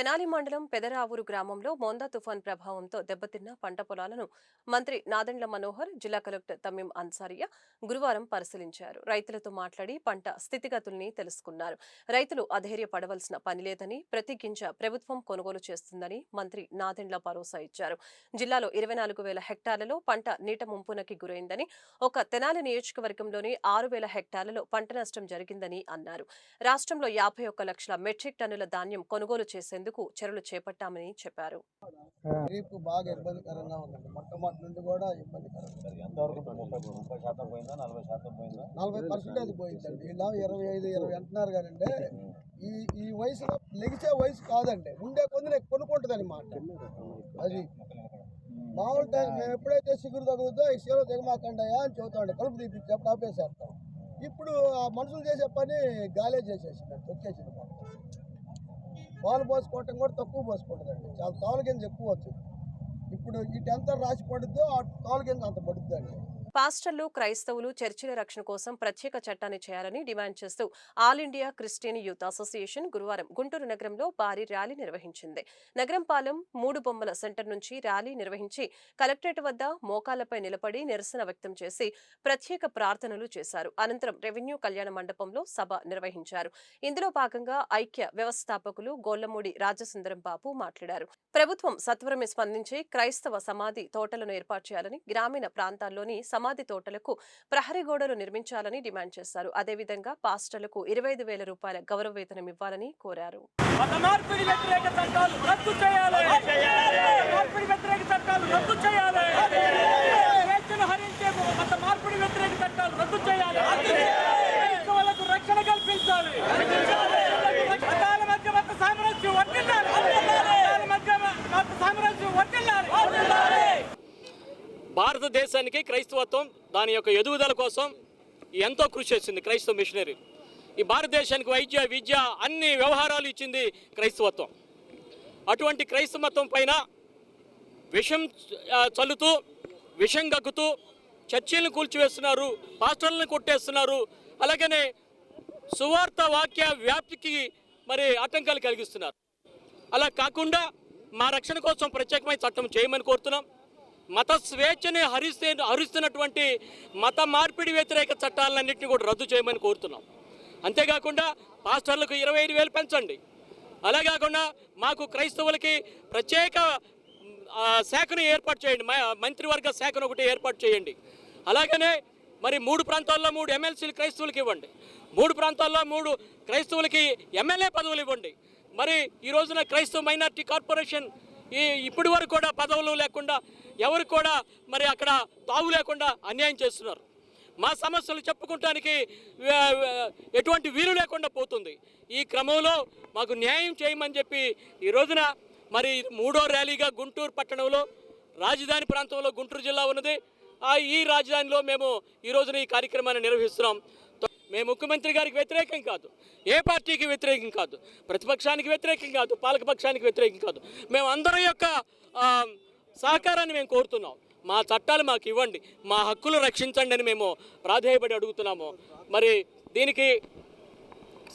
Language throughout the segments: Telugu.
తెనాలి మండలం పెదరావూరు గ్రామంలో మోందా తుఫాన్ ప్రభావంతో దెబ్బతిన్న పంట పొలాలను మంత్రి నాదెండ్ల మనోహర్ జిల్లా కలెక్టర్ తమీం అన్సారియా గురువారం పరిశీలించారు. రైతులతో మాట్లాడి పంట స్థితిగతుల్ని తెలుసుకున్నారు. రైతులు అధైర్యపడవలసిన పని లేదని ప్రతి గింజ ప్రభుత్వం కొనుగోలు చేస్తుందని మంత్రి నాదెండ్ల భరోసా ఇచ్చారు. జిల్లాలో ఇరవై నాలుగు వేల హెక్టార్లలో పంట నీట ముంపునకి గురైందని ఒక తెనాలి నియోజకవర్గంలోని ఆరు వేల హెక్టార్లలో పంట నష్టం జరిగిందని అన్నారు. రాష్ట్రంలో యాభై ఒక్క లక్షల మెట్రిక్ టన్నుల ధాన్యం కొనుగోలు చేసేందుకు చర్యలు చేపట్టామని చెప్పారు. రేపు బాగా ఇబ్బందికరంగా ఉందండి. మొట్టమొదటి నుండి కూడా నలభై శాతం పోయిందా? నలభై పర్సెంటేజ్ పోయిందండి. ఇలా ఇరవై ఐదు ఇరవై అంటున్నారు కానండి ఈ ఈ వయసులో లెగిసే వయసు కాదండి. ఉండే కొంది నేను కొనుక్కుంటుంది అనమాట అది మామూలు టైం మేము ఎప్పుడైతే సిగురు తగులుతో ఈ సీలో దిగమాకండయా అని చెబుతాండి కలుపు తీపించేప్పుడు ఆపేసేస్తాం. ఇప్పుడు ఆ మనుషులు చేసే పని గాలే చేసేసిందండి మొత్తం పాలు పోసుకోవటం కూడా తక్కువ పోసుకుంటుందండి. చాలా తోల గింజ ఎక్కువ వచ్చింది ఇప్పుడు ఇటు ఎంత రాసి పడుద్దో ఆ తోల గింజ అంత పడుద్దండి పాస్టర్లు క్రైస్తవులు చర్చిల రక్షణ కోసం ప్రత్యేక చట్టాన్ని చేయాలని డిమాండ్ చేస్తూ all India Christian youth association గురువారం గుంటూరు నగరంలో భారీ ర్యాలీ నిర్వహించింది. నగరం పాలెం మూడు బొమ్మల సెంటర్ నుంచి ర్యాలీ నిర్వహించి కలెక్టరేట్ వద్ద మోకాలపై నిలబడి నిరసన వ్యక్తం చేసి ప్రత్యేక ప్రార్థనలు చేశారు. అనంతరం రెవెన్యూ కళ్యాణ మండపంలో సభ నిర్వహించారు. ఇందులో భాగంగా ఐక్య వ్యవస్థాపకులు గోళ్ళమూడి రాజసుందరం బాబు మాట్లాడారు. ప్రభుత్వం సత్వరమే స్పందించి క్రైస్తవ సమాధి తోటలను ఏర్పాటు చేయాలని గ్రామీణ ప్రాంతాల్లోని సమాధి తోటలకు ప్రహరీ గోడలు నిర్మించాలని డిమాండ్ చేశారు. అదేవిధంగా పాస్టర్లకు ఇరవై ఐదు వేల రూపాయల గౌరవ వేతనం ఇవ్వాలని కోరారు. మత మార్పిడి వ్యతిరేక చట్టాలు రద్దు చేయాలి. మత మార్పిడి వ్యతిరేక చట్టాలు రద్దు చేయాలి. స్వేచ్ఛను హరించే మత మార్పిడి వ్యతిరేక చట్టాలు రద్దు చేయాలి. క్రైస్తవులకు రక్షణ కల్పించాలి. మతాల మధ్య మత సామరస్యం వర్తిల్లాలి సామరస్యం వర్తిల్లాలి భారతదేశానికి క్రైస్తవత్వం దాని యొక్క ఎదుగుదల కోసం ఎంతో కృషి చేసింది క్రైస్తవ మిషనరీ. ఈ భారతదేశానికి వైద్య విద్య అన్ని వ్యవహారాలు ఇచ్చింది క్రైస్తవత్వం. అటువంటి క్రైస్తవత్వం పైన విషం చల్లుతూ విషం గక్కుతూ చర్చిలను కూల్చివేస్తున్నారు పాస్టర్లను కొట్టేస్తున్నారు అలాగనే సువార్త వాక్య వ్యాప్తికి మరి ఆటంకాలు కలిగిస్తున్నారు. అలా కాకుండా మా రక్షణ కోసం ప్రత్యేకమైన చట్టం చేయమని కోరుతున్నాం. మత స్వేచ్ఛని హరిస్తే హరిస్తున్నటువంటి మత మార్పిడి వ్యతిరేక చట్టాలన్నింటినీ కూడా రద్దు చేయమని కోరుతున్నాం. అంతేకాకుండా పాస్టర్లకు ఇరవై ఐదు వేలు పెంచండి. అలా కాకుండా మాకు క్రైస్తవులకి ప్రత్యేక శాఖను ఏర్పాటు చేయండి. మంత్రివర్గ శాఖను ఒకటి ఏర్పాటు చేయండి. అలాగనే మరి మూడు ప్రాంతాల్లో మూడు ఎమ్మెల్సీలు క్రైస్తవులకి ఇవ్వండి. మూడు ప్రాంతాల్లో మూడు క్రైస్తవులకి ఎమ్మెల్యే పదవులు ఇవ్వండి. మరి ఈ రోజున క్రైస్తవ మైనార్టీ కార్పొరేషన్ ఈ ఇప్పటి వరకు కూడా పదవులు లేకుండా ఎవరు కూడా మరి అక్కడ తావు లేకుండా అన్యాయం చేస్తున్నారు. మా సమస్యలు చెప్పుకుంటానికి ఎటువంటి వీలు లేకుండా పోతుంది. ఈ క్రమంలో మాకు న్యాయం చేయమని చెప్పి ఈ రోజున మరి మూడో ర్యాలీగా గుంటూరు పట్టణంలో రాజధాని ప్రాంతంలో గుంటూరు జిల్లా ఉన్నది. ఈ రాజధానిలో మేము ఈ రోజున ఈ కార్యక్రమాన్ని నిర్వహిస్తున్నాం. మేము ముఖ్యమంత్రి గారికి వ్యతిరేకం కాదు. ఏ పార్టీకి వ్యతిరేకం కాదు. ప్రతిపక్షానికి వ్యతిరేకం కాదు. పాలకపక్షానికి వ్యతిరేకం కాదు. మేము అందరి యొక్క సహకారాన్ని మేము కోరుతున్నాం. మా చట్టాలు మాకు ఇవ్వండి. మా హక్కులు రక్షించండి అని మేము ప్రాధేయపడి అడుగుతున్నాము. మరి దీనికి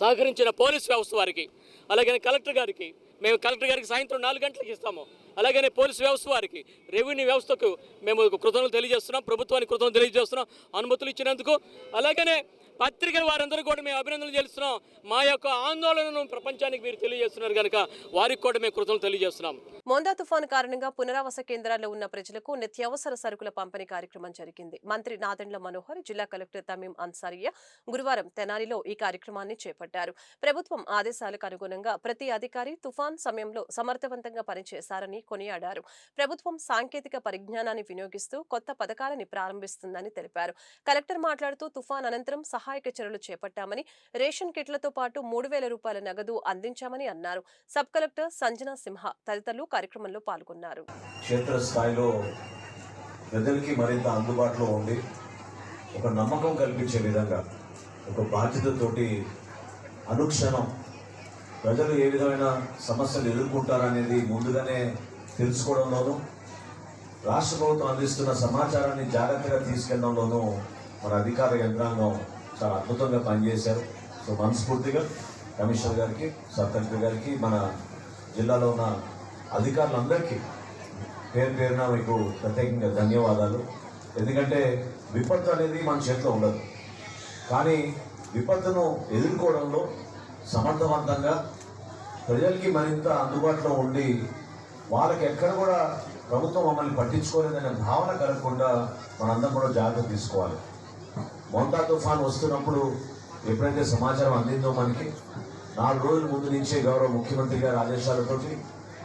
సహకరించిన పోలీస్ వ్యవస్థ వారికి అలాగనే కలెక్టర్ గారికి మేము కలెక్టర్ గారికి సాయంత్రం నాలుగు గంటలకు ఇస్తాము. అలాగనే పోలీస్ వ్యవస్థ వారికి రెవెన్యూ వ్యవస్థకు మేము కృతజ్ఞతలు తెలియజేస్తున్నాం. ప్రభుత్వానికి కృతజ్ఞతలు తెలియజేస్తున్నాం. అనుమతులు ఇచ్చినందుకు అలాగనే పత్రికల వారందరూ కూడా మేము అభినందనలు చేస్తున్నాం. మా యొక్క ఆందోళనను ప్రపంచానికి మీరు తెలియజేస్తున్నారు కనుక వారికి కూడా మేము కృతజ్ఞతలు తెలియజేస్తున్నాం. మొందా తుఫాను కారణంగా పునరావాస కేంద్రాల్లో ఉన్న ప్రజలకు నిత్యావసర సరుకుల పంపిణీ కార్యక్రమం జరిగింది. మంత్రి నాదెండ్ల మనోహర్ జిల్లా కలెక్టర్ తమీం అన్సారియా గురువారం తెనాలిలో ఈ కార్యక్రమాన్ని చేపట్టారు. ప్రభుత్వం ఆదేశాలకు అనుగుణంగా ప్రతి అధికారి తుఫాన్ సమయంలో సమర్థవంతంగా పనిచేశారని కొనియాడారు. ప్రభుత్వం సాంకేతిక పరిజ్ఞానాన్ని వినియోగిస్తూ కొత్త పథకాలని ప్రారంభిస్తుందని తెలిపారు. కలెక్టర్ మాట్లాడుతూ తుఫాన్ అనంతరం సహాయక చర్యలు చేపట్టామని రేషన్ కిట్లతో పాటు మూడు వేల రూపాయల నగదు అందించామని అన్నారు. సబ్ కలెక్టర్ సంజనా సింహ తదితరులు కార్యక్రమంలో పాల్గొన్నారు. క్షేత్రస్థాయిలో ప్రజలకి మరింత అందుబాటులో ఉండి ఒక నమ్మకం కల్పించే విధంగా ఒక బాధ్యతతోటి అనుక్షణం ప్రజలు ఏ విధమైన సమస్యలు ఎదుర్కొంటారనేది ముందుగానే తెలుసుకోవడంలోనూ రాష్ట్ర ప్రభుత్వం అందిస్తున్న సమాచారాన్ని జాగ్రత్తగా తీసుకెళ్ళడంలోనూ మన అధికార యంత్రాంగం చాలా అద్భుతంగా పనిచేశారు. సో మనస్ఫూర్తిగా కమిషనర్ గారికి సబ్ కలెక్టర్ గారికి మన జిల్లాలో ఉన్న అధికారులందరికీ పేరు పేరున మీకు ప్రత్యేకంగా ధన్యవాదాలు. ఎందుకంటే విపత్తు అనేది మన చేతిలో ఉండదు. కానీ విపత్తును ఎదుర్కోవడంలో సమర్థవంతంగా ప్రజలకి మరింత అందుబాటులో ఉండి వాళ్ళకి ఎక్కడ కూడా ప్రభుత్వం మమ్మల్ని పట్టించుకోలేదనే భావన కలగకుండా మనందరం కూడా జాగ్రత్త తీసుకోవాలి. మొంతా తుఫాన్ వస్తున్నప్పుడు ఎప్పుడైతే సమాచారం అందిందో మనకి నాలుగు రోజుల ముందు నుంచే గౌరవ ముఖ్యమంత్రి గారి ఆదేశాలతోటి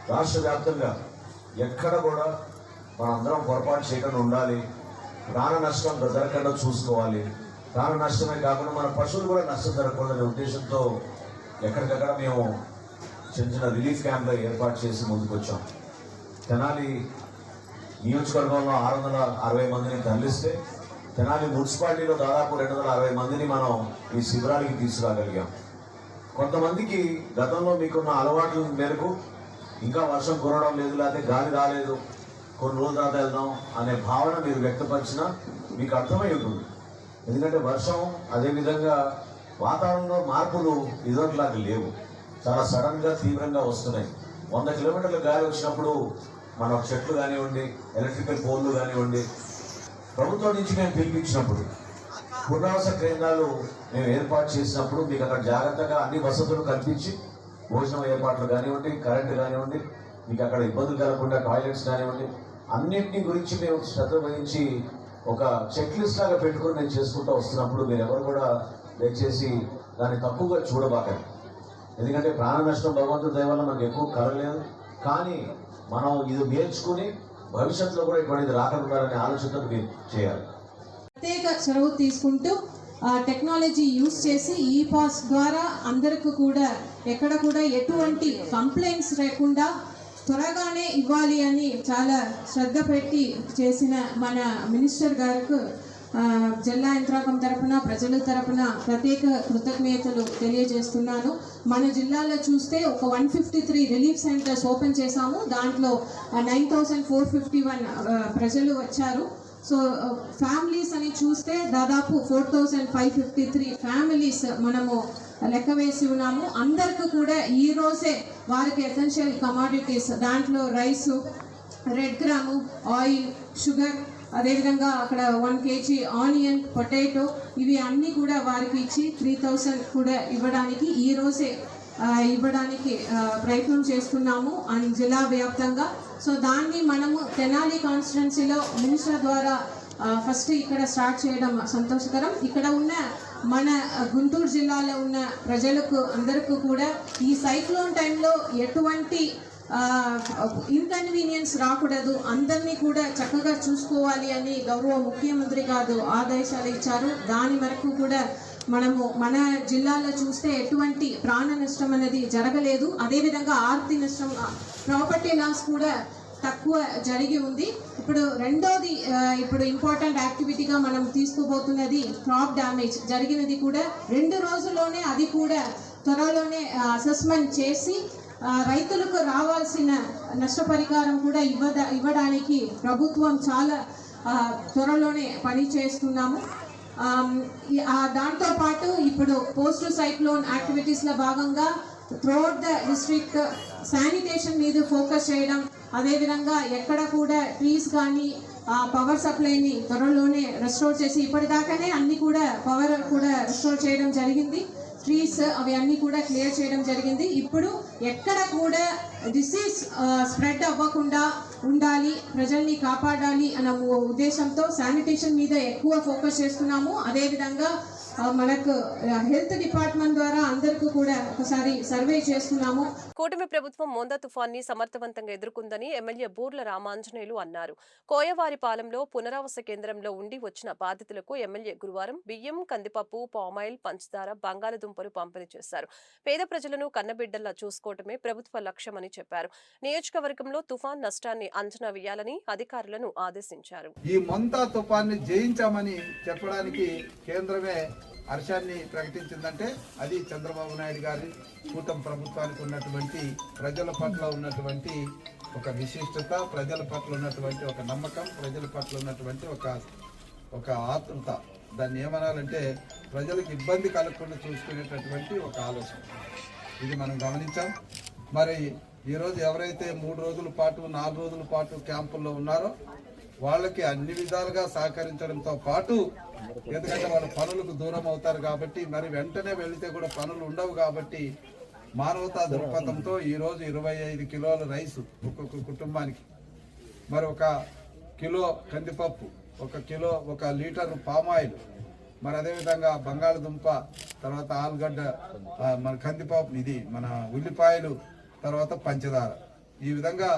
రాష్ట్ర వ్యాప్తంగా ఎక్కడ కూడా మనందరం పొరపాటు చేయకుండా ఉండాలి. ప్రాణ నష్టం జరగకుండా చూసుకోవాలి. ప్రాణ నష్టమే కాకుండా మన పశువులు కూడా నష్టం జరగకూడదనే ఉద్దేశంతో ఎక్కడికక్కడ మేము చిన్న చిన్న రిలీఫ్ క్యాంప్లు ఏర్పాటు చేసి ముందుకొచ్చాం. తెనాలి నియోజకవర్గంలో ఆరు వందల అరవై మందిని తరలిస్తే తెనాలి మున్సిపాలిటీలో దాదాపు రెండు వందల అరవై మందిని మనం ఈ శిబిరానికి తీసుకురాగలిగాం. కొంతమందికి గతంలో మీకున్న అలవాట్ల మేరకు ఇంకా వర్షం కురవడం లేదు లేకపోతే గాలి రాలేదు కొన్ని రోజుల తర్వాత వెళ్దాం అనే భావన మీరు వ్యక్తపరిచినా మీకు అర్థమై ఉంటుంది ఎందుకంటే వర్షం అదేవిధంగా వాతావరణంలో మార్పులు ఇదివరకులాగా లేవు. చాలా సడన్గా తీవ్రంగా వస్తున్నాయి. వంద కిలోమీటర్ల గాలి వచ్చినప్పుడు మన చెట్లు కానివ్వండి ఎలక్ట్రికల్ పోల్లు కానివ్వండి ప్రభుత్వం నుంచి మేము పిలిపించినప్పుడు పునరావాస కేంద్రాలు మేము ఏర్పాటు చేసినప్పుడు మీకు అక్కడ జాగ్రత్తగా అన్ని వసతులు కల్పించి భోజనం ఏర్పాట్లు కానివ్వండి కరెంటు కానివ్వండి మీకు అక్కడ ఇబ్బందులు కలగకుండా టాయిలెట్స్ కానివ్వండి అన్నింటినీ గురించి మేము శ్రద్ధ వహించి ఒక చెక్ లిస్ట్ లాగా పెట్టుకొని నేను చేసుకుంటూ వస్తున్నప్పుడు మీరు ఎవరు కూడా దయచేసి దాన్ని తక్కువగా చూడబాకండి. ఎందుకంటే ప్రాణ నష్టం భగవంతుడి దయ వల్ల మనకు ఎక్కువ కలగలేదు. కానీ మనం ఇది నేర్చుకుని భవిష్యత్తులో కూడా ఇటువంటిది రాకుండా ఆలోచనతో మీరు చేయాలి. ప్రత్యేక చొరవ తీసుకుంటూ టెక్నాలజీ యూస్ చేసి ఈ పాస్ ద్వారా అందరికీ కూడా ఎక్కడ కూడా ఎటువంటి కంప్లైంట్స్ లేకుండా త్వరగానే ఇవ్వాలి అని చాలా శ్రద్ధ పెట్టి చేసిన మన మినిస్టర్ గారికి జిల్లా యంత్రాంగం తరఫున ప్రజల తరపున ప్రత్యేక కృతజ్ఞతలు తెలియజేస్తున్నాను. మన జిల్లాలో చూస్తే ఒక one fifty three relief centres open చేశాము. దాంట్లో nine thousand four fifty one ప్రజలు వచ్చారు. సో ఫ్యామిలీస్ అని చూస్తే దాదాపు four thousand five fifty three families మనము లెక్క వేసి ఉన్నాము. అందరికి కూడా ఈ రోజే వారికి ఎసెన్షియల్ కమాడిటీస్ దాంట్లో rice red gram oil sugar అదేవిధంగా అక్కడ వన్ కేజీ ఆనియన్ పొటాటో ఇవి అన్నీ కూడా వారికి ఇచ్చి త్రీ థౌసండ్ కూడా ఇవ్వడానికి ఈ రోజే ఇవ్వడానికి ప్రయత్నం చేస్తున్నాము అండ్ జిల్లా వ్యాప్తంగా. సో దాన్ని మనము తెనాలి కాన్స్టిట్యున్సీలో మినిస్టర్ ద్వారా ఫస్ట్ ఇక్కడ స్టార్ట్ చేయడం సంతోషకరం. ఇక్కడ ఉన్న మన గుంటూరు జిల్లాలో ఉన్న ప్రజలకు అందరికీ కూడా ఈ సైక్లోన్ టైంలో ఎటువంటి ఇన్కన్వీనియన్స్ రాకూడదు. అందరినీ కూడా చక్కగా చూసుకోవాలి అని గౌరవ ముఖ్యమంత్రి గారు ఆదేశాలు ఇచ్చారు. దాని వరకు కూడా మనము మన జిల్లాలో చూస్తే ఎటువంటి ప్రాణ నష్టం అనేది జరగలేదు. అదేవిధంగా ఆర్థిక నష్టం ప్రాపర్టీ లాస్ కూడా తక్కువ జరిగి ఉంది. ఇప్పుడు రెండోది ఇప్పుడు ఇంపార్టెంట్ యాక్టివిటీగా మనం తీసుకోబోతున్నది క్రాప్ డ్యామేజ్ జరిగినది కూడా రెండు రోజుల్లోనే అది కూడా త్వరలోనే అసెస్మెంట్ చేసి రైతులకు రావాల్సిన నష్టపరిహారం కూడా ఇవ్వద ఇవ్వడానికి ప్రభుత్వం చాలా త్వరలోనే పని చేస్తున్నాము. దాంతోపాటు ఇప్పుడు పోస్ట్ సైక్లోన్ యాక్టివిటీస్లో భాగంగా త్రోట్ ద డిస్ట్రిక్ట్ శానిటేషన్ మీద ఫోకస్ చేయడం అదేవిధంగా ఎక్కడ కూడా ట్రీస్ కానీ పవర్ సప్లైని త్వరలోనే రెస్టోర్ చేసి ఇప్పటిదాకానే అన్ని కూడా పవర్ కూడా రెస్టోర్ చేయడం జరిగింది. ట్రీస్ అవి కూడా క్లియర్ చేయడం జరిగింది. ఇప్పుడు ఎక్కడ కూడా డిసీజ్ స్ప్రెడ్ అవ్వకుండా ఉండాలి ప్రజల్ని కాపాడాలి అన్న ఉద్దేశంతో శానిటేషన్ మీద ఎక్కువ ఫోకస్ చేస్తున్నాము. అదేవిధంగా మనకు హెల్త్ డిపార్ట్మెంట్ ద్వారా అందరికీ కూడా ఒకసారి సర్వే చేస్తున్నాము. కూటమి ప్రభుత్వం మోందా తుఫాన్ని సమర్థవంతంగా ఎదుర్కొందని ఎమ్మెల్యే బూర్ల రామాంజనేయులు అన్నారు. కోయవారిపాలెంలో పునరావాస కేంద్రంలో ఉండి వచ్చిన బాధితులకు ఎమ్మెల్యే గురువారం బియ్యం కందిపప్పు పామాయిల్ పంచదార బంగాళదుంపలు పంపిణీ చేశారు. పేద ప్రజలను కన్నబిడ్డల్లా చూసుకోవటమే ప్రభుత్వ లక్ష్యమని చెప్పారు. నియోజకవర్గంలో తుఫాన్ నష్టాన్ని అంచనా వేయాలని అధికారులను ఆదేశించారు. ఈ మొంతా తుఫాన్ని జయించామని చెప్పడానికి కేంద్రమే హర్షాన్ని ప్రకటించిందంటే అది చంద్రబాబు నాయుడు గారి కూటమి ప్రభుత్వానికి ఉన్నటువంటి ప్రజల పట్ల ఉన్నటువంటి ఒక విశిష్టత ప్రజల పట్ల ఉన్నటువంటి ఒక నమ్మకం ప్రజల పట్ల ఉన్నటువంటి ఒక ఒక ఆతృత దాన్ని ఏమనాలంటే ప్రజలకు ఇబ్బంది కలగకుండా చూసుకునేటటువంటి ఒక ఆలోచన. ఇది మనం గమనించాం. మరి ఈరోజు ఎవరైతే మూడు రోజుల పాటు నాలుగు రోజుల పాటు క్యాంపుల్లో ఉన్నారో వాళ్ళకి అన్ని విధాలుగా సహకరించడంతో పాటు ఎందుకంటే వాళ్ళు పనులకు దూరం అవుతారు కాబట్టి మరి వెంటనే వెళితే కూడా పనులు ఉండవు కాబట్టి మానవతా దృక్పథంతో ఈరోజు ఇరవై ఐదు కిలోల రైసు ఒక్కొక్క కుటుంబానికి. మరి ఒక కిలో కందిపప్పు ఒక కిలో ఒక లీటర్ పామాయిల్ మరి అదేవిధంగా బంగాళదుంప తర్వాత ఆలుగడ్డ మన కందిపప్పు ఇది మన ఉల్లిపాయలు తర్వాత పంచదార. ఈ విధంగా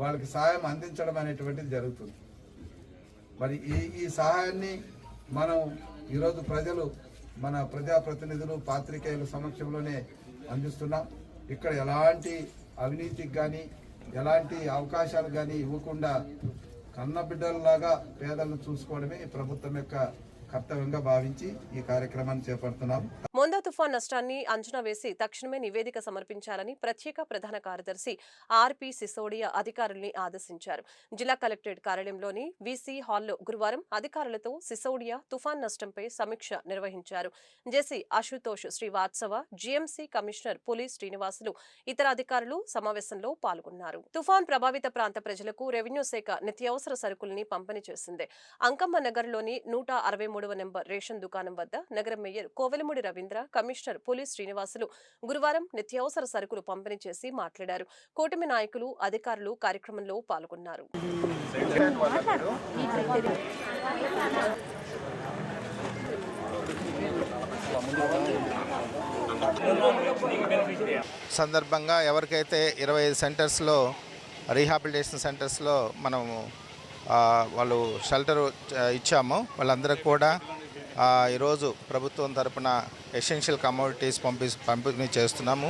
వాళ్ళకి సహాయం అందించడం అనేటువంటిది జరుగుతుంది. మరి ఈ ఈ సహాయాన్ని మనం ఈరోజు ప్రజలు మన ప్రజాప్రతినిధులు పాత్రికేయుల సమక్షంలోనే అందిస్తున్నాం. ఇక్కడ ఎలాంటి అవినీతికి కానీ ఎలాంటి అవకాశాలు కానీ ఇవ్వకుండా కన్నబిడ్డలలాగా పేదలను చూసుకోవడమే ఈ ప్రభుత్వం యొక్క కర్తవ్యంగా భావించి ఈ కార్యక్రమాన్ని చేపడుతున్నాం. తుఫాన్ నష్టాన్ని అంచనా వేసి తక్షణమే నివేదిక సమర్పించాలని ప్రత్యేక ప్రధాన కార్యదర్శి ఆర్పి సిసోడియా అధికారుల్ని ఆదేశించారు. జిల్లా కలెక్టరేట్ కార్యాలయంలోని వీసీ హాల్లో గురువారం అధికారులతో సిసోడియా తుఫాన్ నష్టంపై సమీక్ష నిర్వహించారు. JC Ashutosh Srivastava GMC commissioner Puli Srinivasulu ఇతర అధికారులు సమావేశంలో పాల్గొన్నారు. తుఫాన్ ప్రభావిత ప్రాంత ప్రజలకు రెవెన్యూ శాఖ నిత్యావసర సరుకుల్ని పంపిణీ చేసింది. అంకమ్మ నగర్లోని నూట అరవై మూడవ నెంబర్ రేషన్ దుకాణం వద్ద నగర mayor Kovelamudi Ravindra commissioner police Srinivasulu గురువారం నిత్యావసర సరుకులు పంపిణీ చేసి మాట్లాడారు. కూటమి నాయకులు అధికారులు కార్యక్రమంలో పాల్గొన్నారు. సందర్భంగా ఎవరికైతే ఇరవై ఐదు సెంటర్స్లో రీహాబిలిటేషన్ సెంటర్స్లో మనము వాళ్ళు షెల్టర్ ఇచ్చాము వాళ్ళందరికీ కూడా ఈరోజు ప్రభుత్వం తరపున ఎసెన్షియల్ కమోడిటీస్ పంపి పంపిణీ చేస్తున్నాము.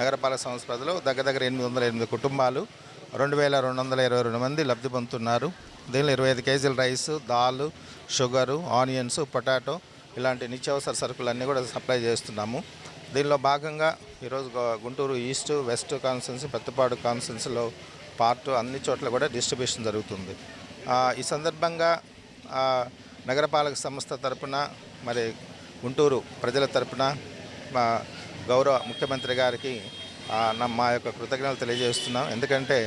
నగరపాలక సంస్థ ప్రజలు దగ్గర దగ్గర ఎనిమిది వందల ఎనిమిది కుటుంబాలు రెండు వేల రెండు వందల ఇరవై రెండు మంది లబ్ధి పొందుతున్నారు. దీనిలో ఇరవై ఐదు కేజీల rice dal sugar onions potato ఇలాంటి నిత్యావసర సరుకులన్నీ కూడా సప్లై చేస్తున్నాము. దీనిలో భాగంగా ఈరోజు Guntur east west constituency Peddapadu కాన్స్టెన్సీలో part అన్ని చోట్ల కూడా డిస్ట్రిబ్యూషన్ జరుగుతుంది. ఈ సందర్భంగా నగరపాలక సంస్థ తరపున మరి గుంటూరు ప్రజల తరపున మా గౌరవ ముఖ్యమంత్రి గారికి మా యొక్క కృతజ్ఞతలు తెలియజేస్తున్నాం. ఎందుకంటే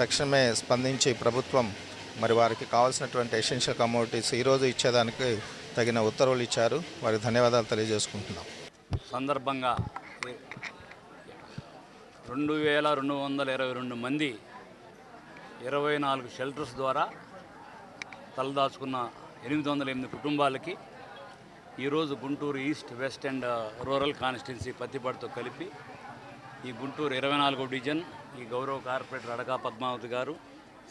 తక్షణమే స్పందించి ప్రభుత్వం మరి వారికి కావాల్సినటువంటి ఎసెన్షియల్ కమోడిటీస్ ఈరోజు ఇచ్చేదానికి తగిన ఉత్తర్వులు ఇచ్చారు. వారికి ధన్యవాదాలు తెలియజేసుకుంటున్నాం. సందర్భంగా రెండు వేల రెండు వందల ఇరవై రెండు మంది ఇరవై నాలుగు షెల్టర్స్ ద్వారా తలదాచుకున్న ఎనిమిది వందల ఎనిమిది కుటుంబాలకి ఈరోజు Guntur east west and uh, rural constituency పత్తిపాడుతో కలిపి ఈ గుంటూరు ఇరవై నాలుగో డివిజన్ ఈ గౌరవ కార్పొరేటర్ అడగా పద్మావతి గారు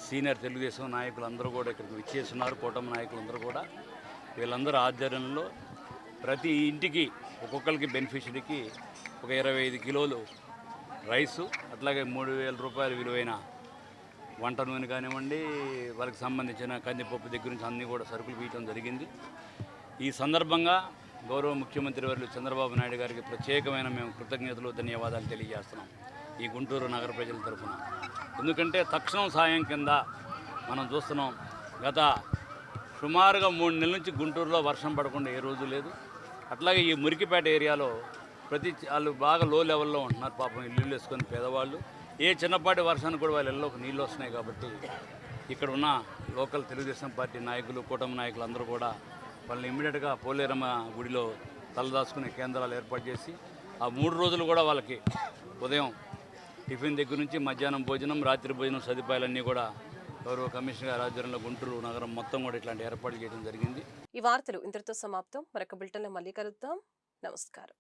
సీనియర్ తెలుగుదేశం నాయకులు అందరూ కూడా ఇక్కడికి విచ్చేస్తున్నారు కూటమి నాయకులందరూ కూడా. వీళ్ళందరూ ఆధ్వర్యంలో ప్రతి ఇంటికి ఒక్కొక్కరికి బెనిఫిషరీకి ఒక ఇరవై ఐదు కిలోలు రైసు అట్లాగే మూడు వేల రూపాయల విలువైన వంట నూనె కానివ్వండి వాళ్ళకి సంబంధించిన కందిపప్పు దగ్గర నుంచి అన్నీ కూడా సరుకులు పీయటం జరిగింది. ఈ సందర్భంగా గౌరవ ముఖ్యమంత్రి వర్యులు చంద్రబాబు నాయుడు గారికి ప్రత్యేకమైన మేము కృతజ్ఞతలు ధన్యవాదాలు తెలియజేస్తున్నాం ఈ గుంటూరు నగర ప్రజల తరఫున. ఎందుకంటే తక్షణం సాయం కింద మనం చూస్తున్నాం గత సుమారుగా మూడు నెలల నుంచి గుంటూరులో వర్షం పడకుండా ఏ రోజు లేదు. అట్లాగే ఈ మురికిపేట ఏరియాలో ప్రతి వాళ్ళు బాగా లో లెవెల్లో ఉంటున్నారు. పాపం ఇల్లు వేసుకొని పేదవాళ్ళు. ఏ చిన్నపాటి వర్షానికి కూడా వాళ్ళ ఇళ్ళలోకి నీళ్ళు వస్తున్నాయి కాబట్టి ఇక్కడ ఉన్న లోకల్ తెలుగుదేశం పార్టీ నాయకులు కూటమి నాయకులు అందరూ కూడా వాళ్ళని ఇమ్మీడియట్గా పోలేరమ్మ గుడిలో తలదాచుకునే కేంద్రాలు ఏర్పాటు చేసి ఆ మూడు రోజులు కూడా వాళ్ళకి ఉదయం టిఫిన్ దగ్గర నుంచి మధ్యాహ్నం భోజనం రాత్రి భోజనం సదుపాయాలన్నీ కూడా గౌరవ కమిషనర్ ఆధ్వర్యంలో గుంటూరు నగరం మొత్తం కూడా ఇట్లాంటి ఏర్పాట్లు చేయడం జరిగింది. ఈ వార్తలు ఇంతటితో సమాప్తం. మరొక బులెటిన్లో మళ్ళీ కలుద్దాం. నమస్కారం.